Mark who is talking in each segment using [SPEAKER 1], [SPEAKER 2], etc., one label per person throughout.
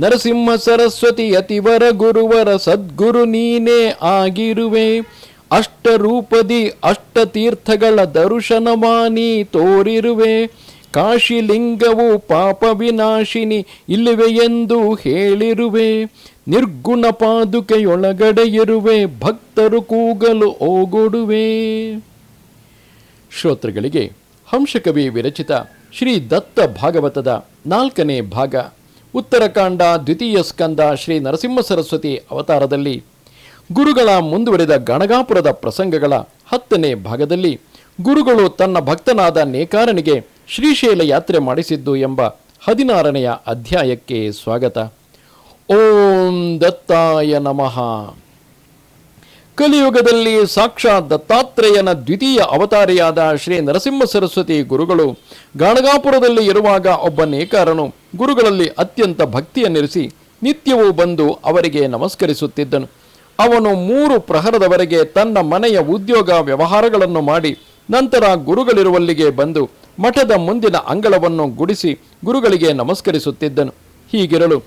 [SPEAKER 1] ನರಸಿಂಹ ಸರಸ್ವತಿ ಅತಿವರ ಗುರುವರ ಸದ್ಗುರು ನೀನೇ ಆಗಿರುವೆ. ಅಷ್ಟರೂಪದಿ ಅಷ್ಟತೀರ್ಥಗಳ ದರ್ಶನವಾನಿ ತೋರಿರುವೆ. ಕಾಶಿಲಿಂಗವು ಪಾಪ ವಿನಾಶಿನಿ ಇಲ್ಲಿವೆ ಎಂದು ಹೇಳಿರುವೆ. ನಿರ್ಗುಣ ಪಾದುಕೆಯೊಳಗಡೆ ಇರುವೆ, ಭಕ್ತರು ಕೂಗಲು ಓಗೊಡುವೆ ಶ್ರೋತೃಗಳಿಗೆ ಹಂಸಕವಿ ವಿರಚಿತ ಶ್ರೀ ದತ್ತ ಭಾಗವತದ ನಾಲ್ಕನೇ ಭಾಗ. ಉತ್ತರಕಾಂಡ ದ್ವಿತೀಯ ಸ್ಕಂದ ಶ್ರೀ ನರಸಿಂಹ ಸರಸ್ವತಿ ಅವತಾರದಲ್ಲಿ ಗುರುಗಳ ಮುಂದುವರೆದ ಗಣಗಾಪುರದ ಪ್ರಸಂಗಗಳ ಹತ್ತನೇ ಭಾಗದಲ್ಲಿ ಗುರುಗಳು ತನ್ನ ಭಕ್ತನಾದ ನೇಕಾರನಿಗೆ ಶ್ರೀಶೈಲ ಯಾತ್ರೆ ಮಾಡಿಸಿದ್ದು ಎಂಬ ಹದಿನಾರನೆಯ ಅಧ್ಯಾಯಕ್ಕೆ ಸ್ವಾಗತ. ಓಂ ದತ್ತಾಯ ನಮಃ. ಕಲಿಯುಗದಲ್ಲಿ ಸಾಕ್ಷಾತ್ ದತ್ತಾತ್ರೇಯನ ದ್ವಿತೀಯ ಅವತಾರಿಯಾದ ಶ್ರೀ ನರಸಿಂಹ ಸರಸ್ವತಿ ಗುರುಗಳು ಗಾಣಗಾಪುರದಲ್ಲಿ ಇರುವಾಗ ಒಬ್ಬ ನೇಕಾರನು ಗುರುಗಳಲ್ಲಿ ಅತ್ಯಂತ ಭಕ್ತಿಯನ್ನಿರಿಸಿ ನಿತ್ಯವೂ ಬಂದು ಅವರಿಗೆ ನಮಸ್ಕರಿಸುತ್ತಿದ್ದನು. ಅವನು ಮೂರು ಪ್ರಹರದವರೆಗೆ ತನ್ನ ಮನೆಯ ಉದ್ಯೋಗ ವ್ಯವಹಾರಗಳನ್ನು ಮಾಡಿ ನಂತರ ಗುರುಗಳಿರುವಲ್ಲಿಗೆ ಬಂದು ಮಠದ ಮುಂದಿನ ಅಂಗಳವನ್ನು ಗುಡಿಸಿ ಗುರುಗಳಿಗೆ ನಮಸ್ಕರಿಸುತ್ತಿದ್ದನು. ಹೀಗಿರಲು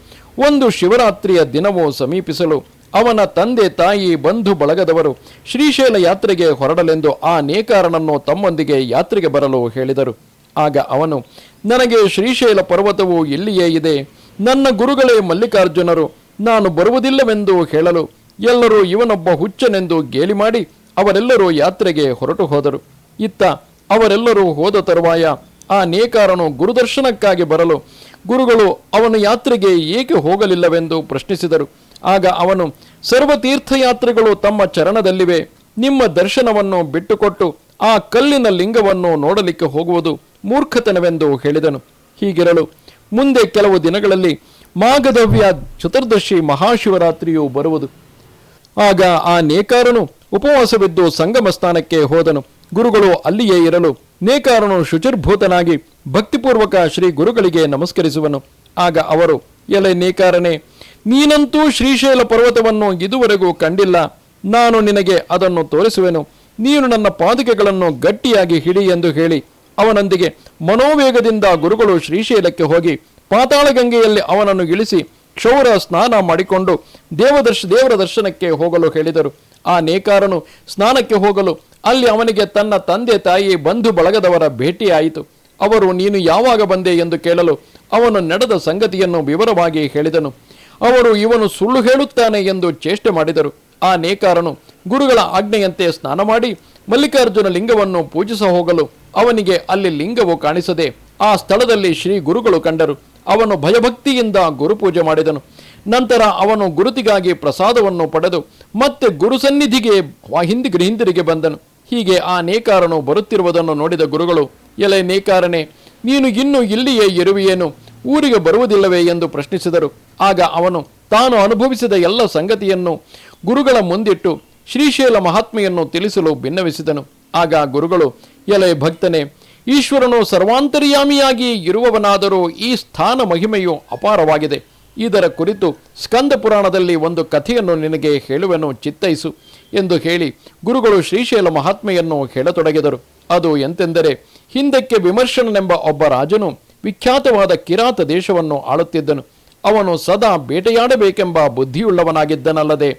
[SPEAKER 1] ಒಂದು ಶಿವರಾತ್ರಿಯ ದಿನವೂ ಸಮೀಪಿಸಲು ಅವನ ತಂದೆ ತಾಯಿ ಬಂಧು ಬಳಗದವರು ಶ್ರೀಶೈಲ ಯಾತ್ರೆಗೆ ಹೊರಡಲೆಂದು ಆ ನೇಕಾರನನ್ನು ತಮ್ಮೊಂದಿಗೆ ಯಾತ್ರೆಗೆ ಬರಲು ಹೇಳಿದರು. ಆಗ ಅವನು, ನನಗೆ ಶ್ರೀಶೈಲ ಪರ್ವತವು ಇಲ್ಲಿಯೇ ಇದೆ. ನನ್ನ ಗುರುಗಳೇ ಮಲ್ಲಿಕಾರ್ಜುನರು, ನಾನು ಬರುವುದಿಲ್ಲವೆಂದು ಹೇಳಲು ಎಲ್ಲರೂ ಇವನೊಬ್ಬ ಹುಚ್ಚನೆಂದು ಗೇಲಿ ಮಾಡಿ ಅವರೆಲ್ಲರೂ ಯಾತ್ರೆಗೆ ಹೊರಟು ಹೋದರು. ಇತ್ತ ಅವರೆಲ್ಲರೂ ಹೋದ ತರುವಾಯ ಆ ನೇಕಾರನು ಗುರುದರ್ಶನಕ್ಕಾಗಿ ಬರಲು ಗುರುಗಳು ಅವನು ಯಾತ್ರೆಗೆ ಏಕೆ ಹೋಗಲಿಲ್ಲವೆಂದು ಪ್ರಶ್ನಿಸಿದರು. ಆಗ ಅವನು, ಸರ್ವ ತೀರ್ಥಯಾತ್ರೆಗಳು ತಮ್ಮ ಚರಣದಲ್ಲಿವೆ. ನಿಮ್ಮ ದರ್ಶನವನ್ನು ಬಿಟ್ಟುಕೊಟ್ಟು ಆ ಕಲ್ಲಿನ ಲಿಂಗವನ್ನು ನೋಡಲಿಕ್ಕೆ ಹೋಗುವುದು ಮೂರ್ಖತನವೆಂದು ಹೇಳಿದನು. ಹೀಗಿರಲು ಮುಂದೆ ಕೆಲವು ದಿನಗಳಲ್ಲಿ ಮಾಗದವ್ಯ ಚತುರ್ದಶಿ ಮಹಾಶಿವರಾತ್ರಿಯು ಬರುವುದು. ಆಗ ಆ ನೇಕಾರನು ಉಪವಾಸವಿದ್ದು ಸಂಗಮ ಸ್ಥಾನಕ್ಕೆ ಹೋದನು. ಗುರುಗಳು ಅಲ್ಲಿಯೇ ಇರಲು ನೇಕಾರನು ಶುಚಿರ್ಭೂತನಾಗಿ ಭಕ್ತಿಪೂರ್ವಕ ಶ್ರೀ ಗುರುಗಳಿಗೆ ನಮಸ್ಕರಿಸುವನು. ಆಗ ಅವರು, ಎಲೆ ನೇಕಾರನೇ ನೀನಂತೂ ಶ್ರೀಶೈಲ ಪರ್ವತವನ್ನು ಇದುವರೆಗೂ ಕಂಡಿಲ್ಲ. ನಾನು ನಿನಗೆ ಅದನ್ನು ತೋರಿಸುವೆನು. ನೀನು ನನ್ನ ಪಾದುಕೆಗಳನ್ನು ಗಟ್ಟಿಯಾಗಿ ಹಿಡಿ ಎಂದು ಹೇಳಿ. ಅವನೊಂದಿಗೆ ಮನೋವೇಗದಿಂದ ಗುರುಗಳು ಶ್ರೀಶೈಲಕ್ಕೆ ಹೋಗಿ ಪಾತಾಳಗಂಗೆಯಲ್ಲಿ ಅವನನ್ನು ಇಳಿಸಿ ಕ್ಷೌರ ಸ್ನಾನ ಮಾಡಿಕೊಂಡು ದೇವದರ್ಶ, ದೇವರ ದರ್ಶನಕ್ಕೆ ಹೋಗಲು ಹೇಳಿದರು. ಆ ನೇಕಾರನು ಸ್ನಾನಕ್ಕೆ ಹೋಗಲು ಅಲ್ಲಿ ಅವನಿಗೆ ತನ್ನ ತಂದೆ ತಾಯಿ ಬಂಧು ಬಳಗದವರ ಭೇಟಿಯಾಯಿತು. ಅವರು, ನೀನು ಯಾವಾಗ ಬಂದೆ? ಎಂದು ಕೇಳಲು ಅವನು ನಡೆದ ಸಂಗತಿಯನ್ನು ವಿವರವಾಗಿ ಹೇಳಿದನು. ಅವರು ಇವನು ಸುಳ್ಳು ಹೇಳುತ್ತಾನೆ ಎಂದು ಚೇಷ್ಟೆ ಮಾಡಿದರು. ಆ ನೇಕಾರನು ಗುರುಗಳ ಆಜ್ಞೆಯಂತೆ ಸ್ನಾನ ಮಾಡಿ ಮಲ್ಲಿಕಾರ್ಜುನ ಲಿಂಗವನ್ನು ಪೂಜಿಸ ಹೋಗಲು ಅವನಿಗೆ ಅಲ್ಲಿ ಲಿಂಗವು ಕಾಣಿಸದೆ ಆ ಸ್ಥಳದಲ್ಲಿ ಶ್ರೀ ಗುರುಗಳು ಕಂಡರು. ಅವನು ಭಯಭಕ್ತಿಯಿಂದ ಗುರುಪೂಜೆ ಮಾಡಿದನು. ನಂತರ ಅವನು ಗುರುತಿಗಾಗಿ ಪ್ರಸಾದವನ್ನು ಪಡೆದು ಮತ್ತೆ ಗುರು ಸನ್ನಿಧಿಗೆ ಹಿಂದಿಗೆ ಹಿಂದಿರುಗಿ ಬಂದನು. ಹೀಗೆ ಆ ನೇಕಾರನು ಬರುತ್ತಿರುವುದನ್ನು ನೋಡಿದ ಗುರುಗಳು, ಎಲೆ ನೇಕಾರನೇ, ನೀನು ಇನ್ನೂ ಇಲ್ಲಿಯೇ ಇರುವೆಯೇನು? ಊರಿಗೆ ಬರುವುದಿಲ್ಲವೇ? ಎಂದು ಪ್ರಶ್ನಿಸಿದರು. ಆಗ ಅವನು ತಾನು ಅನುಭವಿಸಿದ ಎಲ್ಲ ಸಂಗತಿಯನ್ನು ಗುರುಗಳ ಮುಂದಿಟ್ಟು ಶ್ರೀಶೈಲ ಮಹಾತ್ಮೆಯನ್ನು ತಿಳಿಸಲು ಭಿನ್ನವಿಸಿದನು ಆಗ ಗುರುಗಳು, ಎಲೆ ಭಕ್ತನೇ, ಈಶ್ವರನು ಸರ್ವಾಂತರ್ಯಾಮಿಯಾಗಿ ಇರುವವನಾದರೂ ಈ ಸ್ಥಾನ ಮಹಿಮೆಯು ಅಪಾರವಾಗಿದೆ. ಇದರ ಕುರಿತು ಸ್ಕಂದ ಪುರಾಣದಲ್ಲಿ ಒಂದು ಕಥೆಯನ್ನು ನಿನಗೆ ಹೇಳುವೆನು, ಚಿತ್ತೈಸು ಎಂದು ಹೇಳಿ ಗುರುಗಳು ಶ್ರೀಶೈಲ ಮಹಾತ್ಮೆಯನ್ನು ಹೇಳತೊಡಗಿದರು. ಅದು ಎಂತೆಂದರೆ, ಹಿಂದಕ್ಕೆ ವಿಮರ್ಶನನೆಂಬ ಒಬ್ಬ ರಾಜನು ವಿಖ್ಯಾತವಾದ ಕಿರಾತ ದೇಶವನ್ನು ಆಳುತ್ತಿದ್ದನು. ಅವನು ಸದಾ ಬೇಟೆಯಾಡಬೇಕೆಂಬ ಬುದ್ಧಿಯುಳ್ಳವನಾಗಿದ್ದನಲ್ಲದೆ,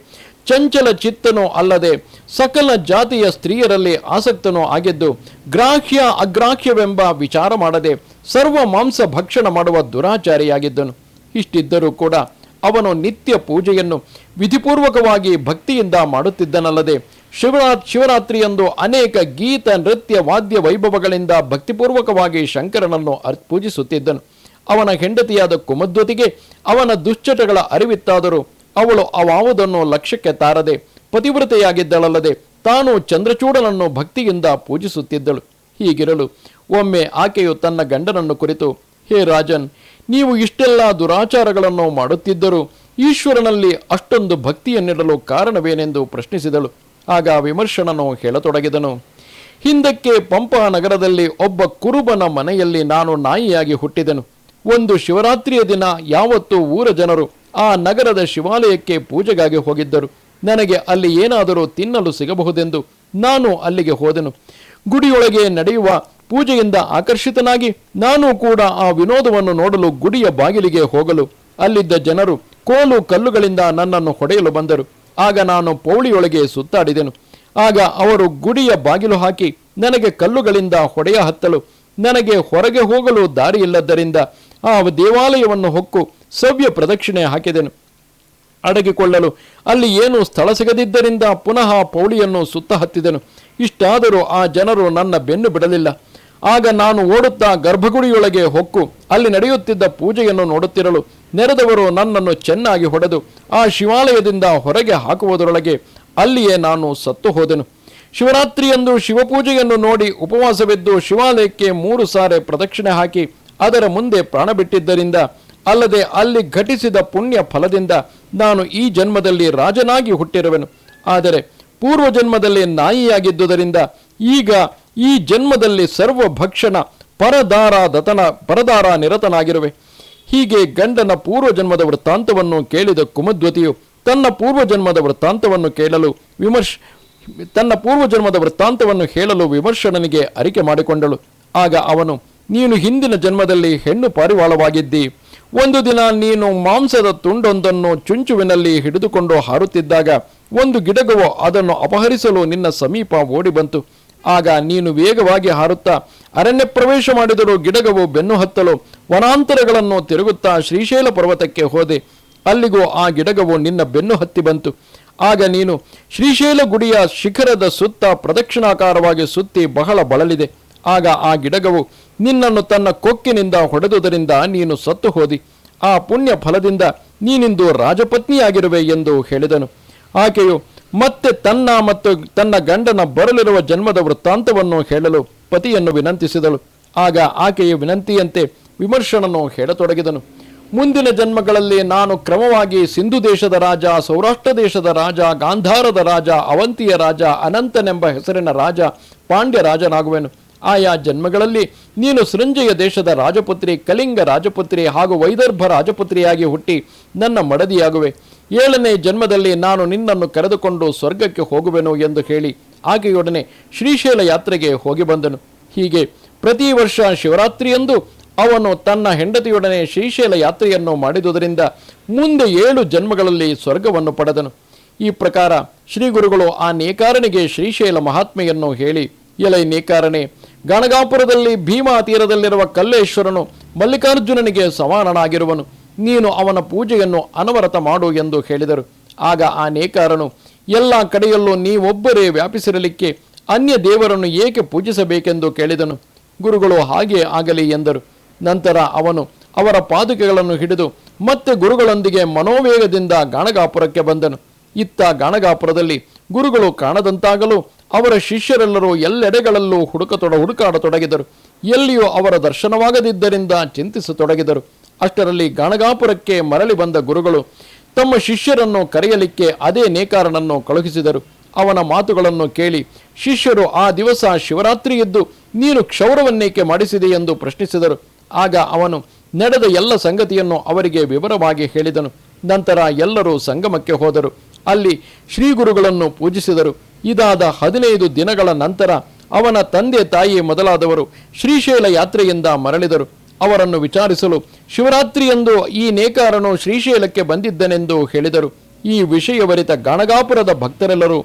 [SPEAKER 1] ಚಂಚಲ ಚಿತ್ತನೂ ಅಲ್ಲದೆ ಸಕಲ ಜಾತಿಯ ಸ್ತ್ರೀಯರಲ್ಲಿ ಆಸಕ್ತನೂ ಆಗಿದ್ದು, ಗ್ರಾಹ್ಯ ಅಗ್ರಾಹ್ಯವೆಂಬ ವಿಚಾರ ಮಾಡದೆ ಸರ್ವ ಮಾಂಸ ಭಕ್ಷಣ ಮಾಡುವ ದುರಾಚಾರಿಯಾಗಿದ್ದನು. ಇಷ್ಟಿದ್ದರೂ ಕೂಡ ಅವನು ನಿತ್ಯ ಪೂಜೆಯನ್ನು ವಿಧಿಪೂರ್ವಕವಾಗಿ ಭಕ್ತಿಯಿಂದ ಮಾಡುತ್ತಿದ್ದನಲ್ಲದೆ, ಶಿವರಾ ಶಿವರಾತ್ರಿಯಂದು ಅನೇಕ ಗೀತ, ನೃತ್ಯ, ವಾದ್ಯ ವೈಭವಗಳಿಂದ ಭಕ್ತಿಪೂರ್ವಕವಾಗಿ ಶಂಕರನನ್ನು ಅರ್, ಪೂಜಿಸುತ್ತಿದ್ದನು. ಅವನ ಹೆಂಡತಿಯಾದ ಕುಮದ್ವತಿಗೆ ಅವನ ದುಶ್ಚಟಗಳ ಅರಿವಿತ್ತಾದರೂ ಅವಳು ಅವಾವುದನ್ನು ಲಕ್ಷ್ಯಕ್ಕೆ ತಾರದೆ ಪತಿವ್ರತೆಯಾಗಿದ್ದಳಲ್ಲದೆ ತಾನು ಚಂದ್ರಚೂಡನನ್ನು ಭಕ್ತಿಯಿಂದ ಪೂಜಿಸುತ್ತಿದ್ದಳು. ಹೀಗಿರಲು ಒಮ್ಮೆ ಆಕೆಯು ತನ್ನ ಗಂಡನನ್ನು ಕುರಿತು, ಹೇ ರಾಜನ್, ನೀವು ಇಷ್ಟೆಲ್ಲ ದುರಾಚಾರಗಳನ್ನು ಮಾಡುತ್ತಿದ್ದರೂ ಈಶ್ವರನಲ್ಲಿ ಅಷ್ಟೊಂದು ಭಕ್ತಿಯನ್ನಿಡಲು ಕಾರಣವೇನೆಂದು ಪ್ರಶ್ನಿಸಿದಳು. ಆಗ ವಿಮರ್ಶನನು ಹೇಳತೊಡಗಿದನು. ಹಿಂದಕ್ಕೆ ಪಂಪ ನಗರದಲ್ಲಿ ಒಬ್ಬ ಕುರುಬನ ಮನೆಯಲ್ಲಿ ನಾನು ನಾಯಿಯಾಗಿ ಹುಟ್ಟಿದೆನು. ಒಂದು ಶಿವರಾತ್ರಿಯ ದಿನ ಯಾವತ್ತೂ ಊರ ಜನರು ಆ ನಗರದ ಶಿವಾಲಯಕ್ಕೆ ಪೂಜೆಗಾಗಿ ಹೋಗಿದ್ದರು. ನನಗೆ ಅಲ್ಲಿ ಏನಾದರೂ ತಿನ್ನಲು ಸಿಗಬಹುದೆಂದು ನಾನು ಅಲ್ಲಿಗೆ ಹೋದೆನು. ಗುಡಿಯೊಳಗೆ ನಡೆಯುವ ಪೂಜೆಯಿಂದ ಆಕರ್ಷಿತನಾಗಿ ನಾನು ಕೂಡ ಆ ವಿನೋದವನ್ನು ನೋಡಲು ಗುಡಿಯ ಬಾಗಿಲಿಗೆ ಹೋಗಲು ಅಲ್ಲಿದ್ದ ಜನರು ಕೋಲು ಕಲ್ಲುಗಳಿಂದ ನನ್ನನ್ನು ಹೊಡೆಯಲು ಬಂದರು. ಆಗ ನಾನು ಪೌಳಿಯೊಳಗೆ ಸುತ್ತಾಡಿದೆನು. ಆಗ ಅವರು ಗುಡಿಯ ಬಾಗಿಲು ಹಾಕಿ ನನಗೆ ಕಲ್ಲುಗಳಿಂದ ಹೊಡೆಯ ಹತ್ತಲು, ನನಗೆ ಹೊರಗೆ ಹೋಗಲು ದಾರಿ ಇಲ್ಲದ್ದರಿಂದ ಆ ದೇವಾಲಯವನ್ನು ಹೊಕ್ಕು ಸವ್ಯ ಪ್ರದಕ್ಷಿಣೆ ಹಾಕಿದೆನು. ಅಡಗಿಕೊಳ್ಳಲು ಅಲ್ಲಿ ಏನು ಸ್ಥಳ ಸಿಗದಿದ್ದರಿಂದ ಪುನಃ ಪೌಳಿಯನ್ನು ಸುತ್ತ ಹತ್ತಿದೆನು ಇಷ್ಟಾದರೂ ಆ ಜನರು ನನ್ನ ಬೆನ್ನು ಬಿಡಲಿಲ್ಲ. ಆಗ ನಾನು ಓಡುತ್ತಾ ಗರ್ಭಗುಡಿಯೊಳಗೆ ಹೊಕ್ಕು ಅಲ್ಲಿ ನಡೆಯುತ್ತಿದ್ದ ಪೂಜೆಯನ್ನು ನೋಡುತ್ತಿರಲು ನೆರೆದವರು ನನ್ನನ್ನು ಚೆನ್ನಾಗಿ ಹೊಡೆದು ಆ ಶಿವಾಲಯದಿಂದ ಹೊರಗೆ ಹಾಕುವುದರೊಳಗೆ ಅಲ್ಲಿಯೇ ನಾನು ಸತ್ತು ಹೋದೆನು. ಶಿವರಾತ್ರಿಯಂದು ಶಿವಪೂಜೆಯನ್ನು ನೋಡಿ ಉಪವಾಸವೆದ್ದು ಶಿವಾಲಯಕ್ಕೆ ಮೂರು ಸಾರೆ ಪ್ರದಕ್ಷಿಣೆ ಹಾಕಿ ಅದರ ಮುಂದೆ ಪ್ರಾಣ ಬಿಟ್ಟಿದ್ದರಿಂದ, ಅಲ್ಲದೆ ಅಲ್ಲಿ ಘಟಿಸಿದ ಪುಣ್ಯ ಫಲದಿಂದ ನಾನು ಈ ಜನ್ಮದಲ್ಲಿ ರಾಜನಾಗಿ ಹುಟ್ಟಿರುವೆನು. ಆದರೆ ಪೂರ್ವ ಜನ್ಮದಲ್ಲಿ ನಾಯಿಯಾಗಿದ್ದುದರಿಂದ ಈಗ ಈ ಜನ್ಮದಲ್ಲಿ ಸರ್ವ ಭಕ್ಷಣ ಪರದಾರ ದತನ, ಪರದಾರ ನಿರತನಾಗಿರುವೆ. ಹೀಗೆ ಗಂಡನ ಪೂರ್ವ ಜನ್ಮದ ವೃತ್ತಾಂತವನ್ನು ಕೇಳಿದ ಕುಮದ್ವತಿಯು ತನ್ನ ಪೂರ್ವ ಜನ್ಮದ ವೃತ್ತಾಂತವನ್ನು ಕೇಳಲು ವಿಮರ್ಶ್, ತನ್ನ ಪೂರ್ವ ಜನ್ಮದ ವೃತ್ತಾಂತವನ್ನು ಹೇಳಲು ವಿಮರ್ಶನನಿಗೆ ಅರಿಕೆ ಮಾಡಿಕೊಂಡಳು. ಆಗ ಅವನು ನೀನು ಹಿಂದಿನ ಜನ್ಮದಲ್ಲಿ ಹೆಣ್ಣು ಪಾರಿವಾಳವಾಗಿದ್ದಿ. ಒಂದು ದಿನ ನೀನು ಮಾಂಸದ ತುಂಡೊಂದನ್ನು ಚುಂಚುವಿನಲ್ಲಿ ಹಿಡಿದುಕೊಂಡು ಹಾರುತ್ತಿದ್ದಾಗ ಒಂದು ಗಿಡಗವು ಅದನ್ನು ಅಪಹರಿಸಲು ನಿನ್ನ ಸಮೀಪ ಓಡಿ ಬಂತು ಆಗ ನೀನು ವೇಗವಾಗಿ ಹಾರುತ್ತಾ ಅರಣ್ಯ ಪ್ರವೇಶ ಮಾಡಿದರೂ ಗಿಡಗವು ಬೆನ್ನು ಹತ್ತಲು ವನಾಂತರಗಳನ್ನು ತಿರುಗುತ್ತಾ ಶ್ರೀಶೈಲ ಪರ್ವತಕ್ಕೆ ಹೋದೆ. ಅಲ್ಲಿಗೂ ಆ ಗಿಡಗವು ನಿನ್ನ ಬೆನ್ನು ಹತ್ತಿ ಬಂತು. ಆಗ ನೀನು ಶ್ರೀಶೈಲ ಗುಡಿಯ ಶಿಖರದ ಸುತ್ತ ಪ್ರದಕ್ಷಿಣಾಕಾರವಾಗಿ ಸುತ್ತಿ ಬಹಳ ಬಳಲಿದೆ. ಆಗ ಆ ಗಿಡಗವು ನಿನ್ನನ್ನು ತನ್ನ ಕೊಕ್ಕಿನಿಂದ ಹೊಡೆದುದರಿಂದ ನೀನು ಸತ್ತು ಹೋದಿ. ಆ ಪುಣ್ಯ ಫಲದಿಂದ ನೀನಿಂದು ರಾಜಪತ್ನಿಯಾಗಿರುವೆ ಎಂದು ಹೇಳಿದನು. ಆಕೆಯು, ಮತ್ತೆ ತನ್ನ ಮತ್ತು ತನ್ನ ಗಂಡನ ಬರಲಿರುವ ಜನ್ಮದ ವೃತ್ತಾಂತವನ್ನು ಹೇಳಲು ಪತಿಯನ್ನು ವಿನಂತಿಸಿದಳು. ಆಗ ಆಕೆಯ ವಿನಂತಿಯಂತೆ ವಿಮರ್ಶನನ್ನು ಹೇಳತೊಡಗಿದನು. ಮುಂದಿನ ಜನ್ಮಗಳಲ್ಲಿ ನಾನು ಕ್ರಮವಾಗಿ ಸಿಂಧು ದೇಶದ ರಾಜ, ಸೌರಾಷ್ಟ್ರ ದೇಶದ ರಾಜ, ಗಾಂಧಾರದ ರಾಜ, ಅವಂತಿಯ ರಾಜ, ಅನಂತನೆಂಬ ಹೆಸರಿನ ರಾಜ, ಪಾಂಡ್ಯ ರಾಜನಾಗುವೆನು. ಆಯಾ ಜನ್ಮಗಳಲ್ಲಿ ನೀನು ಸೃಂಜಯ ದೇಶದ ರಾಜಪುತ್ರಿ, ಕಲಿಂಗ ರಾಜಪುತ್ರಿ ಹಾಗೂ ವೈದರ್ಭ ರಾಜಪುತ್ರಿಯಾಗಿ ಹುಟ್ಟಿ ನನ್ನ ಮಡದಿಯಾಗುವೆ. ಏಳನೇ ಜನ್ಮದಲ್ಲಿ ನಾನು ನಿನ್ನನ್ನು ಕರೆದುಕೊಂಡು ಸ್ವರ್ಗಕ್ಕೆ ಹೋಗುವೆನು ಎಂದು ಹೇಳಿ ಆಕೆಯೊಡನೆ ಶ್ರೀಶೈಲ ಯಾತ್ರೆಗೆ ಹೋಗಿ ಬಂದನು. ಹೀಗೆ ಪ್ರತಿ ವರ್ಷ ಶಿವರಾತ್ರಿಯಂದು ಅವನು ತನ್ನ ಹೆಂಡತಿಯೊಡನೆ ಶ್ರೀಶೈಲ ಯಾತ್ರೆಯನ್ನು ಮಾಡಿದುದರಿಂದ ಮುಂದೆ ಏಳು ಜನ್ಮಗಳಲ್ಲಿ ಸ್ವರ್ಗವನ್ನು ಪಡೆದನು. ಈ ಪ್ರಕಾರ ಶ್ರೀ ಗುರುಗಳು ಆ ನೇಕಾರನಿಗೆ ಶ್ರೀಶೈಲ ಮಹಾತ್ಮೆಯನ್ನು ಹೇಳಿ, ಎಲೈ ನೇಕಾರನೇ ಗಣಗಾಪುರದಲ್ಲಿ ಭೀಮಾ ತೀರದಲ್ಲಿರುವ ಕಲ್ಲೇಶ್ವರನು ಮಲ್ಲಿಕಾರ್ಜುನನಿಗೆ ಸಮಾನನಾಗಿರುವನು. ನೀನು ಅವನ ಪೂಜೆಯನ್ನು ಅನವರತ ಮಾಡು ಎಂದು ಹೇಳಿದರು. ಆಗ ಆ ನೇಕಾರನು, ಎಲ್ಲ ಕಡೆಯಲ್ಲೂ ನೀವೊಬ್ಬರೇ ವ್ಯಾಪಿಸಿರಲಿಕ್ಕೆ ಅನ್ಯ ದೇವರನ್ನು ಏಕೆ ಪೂಜಿಸಬೇಕೆಂದು ಕೇಳಿದನು. ಗುರುಗಳು ಹಾಗೆ ಆಗಲಿ ಎಂದರು. ನಂತರ ಅವನು ಅವರ ಪಾದುಕೆಗಳನ್ನು ಹಿಡಿದು ಮತ್ತೆ ಗುರುಗಳೊಂದಿಗೆ ಮನೋವೇಗದಿಂದ ಗಾಣಗಾಪುರಕ್ಕೆ ಬಂದನು. ಇತ್ತ ಗಾಣಗಾಪುರದಲ್ಲಿ ಗುರುಗಳು ಕಾಣದಂತಾಗಲು ಅವರ ಶಿಷ್ಯರೆಲ್ಲರೂ ಎಲ್ಲೆಡೆಗಳಲ್ಲೂ ಹುಡುಕತೊಡ, ಹುಡುಕಾಡತೊಡಗಿದರು. ಎಲ್ಲಿಯೂ ಅವರ ದರ್ಶನವಾಗದಿದ್ದರಿಂದ ಚಿಂತಿಸತೊಡಗಿದರು. ಅಷ್ಟರಲ್ಲಿ ಗಾಣಗಾಪುರಕ್ಕೆ ಮರಳಿ ಬಂದ ಗುರುಗಳು ತಮ್ಮ ಶಿಷ್ಯರನ್ನು ಕರೆಯಲಿಕ್ಕೆ ಅದೇ ನೇಕಾರನನ್ನು ಕಳುಹಿಸಿದರು. ಅವನ ಮಾತುಗಳನ್ನು ಕೇಳಿ, ಶಿಷ್ಯರು, ಆ ದಿವಸ ಶಿವರಾತ್ರಿ ಎದ್ದು ನೀನು ಕ್ಷೌರವನ್ನೇಕೆ ಮಾಡಿಸಿದೆ? ಎಂದು ಪ್ರಶ್ನಿಸಿದರು. ಆಗ ಅವನು ನಡೆದ ಎಲ್ಲ ಸಂಗತಿಯನ್ನು ಅವರಿಗೆ ವಿವರವಾಗಿ ಹೇಳಿದನು. ನಂತರ ಎಲ್ಲರೂ ಸಂಗಮಕ್ಕೆ ಹೋದರು. ಅಲ್ಲಿ ಶ್ರೀಗುರುಗಳನ್ನು ಪೂಜಿಸಿದರು. ಇದಾದ ಹದಿನೈದು ದಿನಗಳ ನಂತರ ಅವನ ತಂದೆ ತಾಯಿ ಮೊದಲಾದವರು ಶ್ರೀಶೈಲ ಯಾತ್ರೆಯಿಂದ ಮರಳಿದರು. ಅವರನ್ನು ವಿಚಾರಿಸಲು ಶಿವರಾತ್ರಿಯಂದು ಈ ನೇಕಾರನು ಶ್ರೀಶೈಲಕ್ಕೆ ಬಂದಿದ್ದನೆಂದು ಹೇಳಿದರು. ಈ ವಿಷಯವರಿತ ಗಣಗಾಪುರದ ಭಕ್ತರೆಲ್ಲರೂ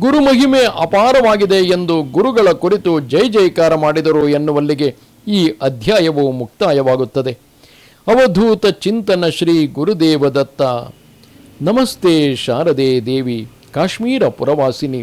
[SPEAKER 1] ಗುರುಮಹಿಮೆ ಅಪಾರವಾಗಿದೆ ಎಂದು ಗುರುಗಳ ಕುರಿತು ಜೈ ಜೈಕಾರ ಮಾಡಿದರು ಎನ್ನುವಲ್ಲಿಗೆ ಈ ಅಧ್ಯಾಯವು ಮುಕ್ತಾಯವಾಗುತ್ತದೆ. ಅವಧೂತ ಚಿಂತನ ಶ್ರೀ ಗುರುದೇವದತ್ತ. ನಮಸ್ತೆ ಶಾರದೆ ದೇವಿ, ಕಾಶ್ಮೀರ ಪುರವಾಸಿನಿ.